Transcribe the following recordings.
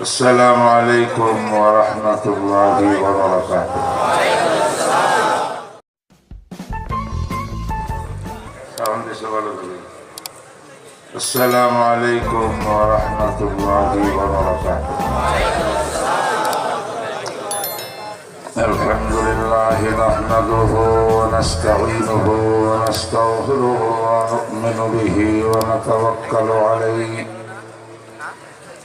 السلام عليكم ورحمة الله وبركاته. السلام عليكم ورحمة الله وبركاته. الحمد لله نحمده ونستعينه ونستغفره ونؤمن به ونتوكل عليه.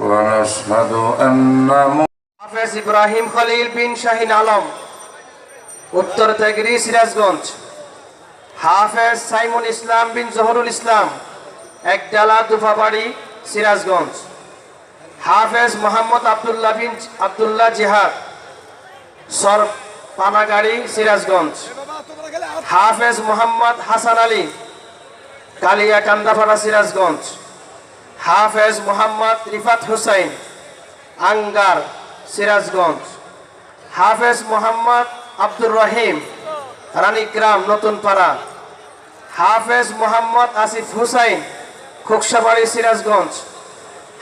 ونشهد أن হাফেজ ইব্রাহিম খলিল বিন শাহিন আলম উত্তর তেগরি সিরাজগঞ্জ হাফেজ সাইমুল ইসলাম বিন জহরুল ইসলাম একডালা দুফাবাড়ি সিরাজগঞ্জ হাফেজ মোহাম্মদ আবদুল্লাহ বিন আবদুল্লাহ জিহাদ সর পানাগাড়ি সিরাজগঞ্জ হাফেজ মোহাম্মদ হাসান আলী কালিয়া কান্দাপাড়া সিরাজগঞ্জ হাফেজ মোহাম্মদ রিফাত হুসাইন, আঙ্গার, সিরাজগঞ্জ। হাফেজ মোহাম্মদ আব্দুর রহিম, রানীগ্রাম, নতুনপাড়া। হাফেজ Mohammad Asif Hussain, Khuksabari, Sirajganj.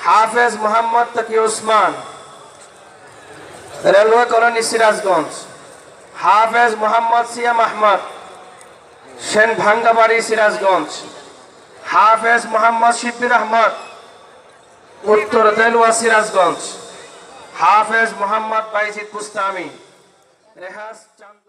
Hafez Mohammad Taki Usman, railway colony, Sirajganj. হাফেজ মোহাম্মদ সিয়াম আহমদ সেন ভাঙ্গাবাড়ি সিরাজগঞ্জ। হাফেজ মোহাম্মদ শিবির আহমদ উত্তর দেলুয়া সিরাজগঞ্জ হাফেজ মোহাম্মদ বাইজিদ বুস্তামি রেহাস চান্দ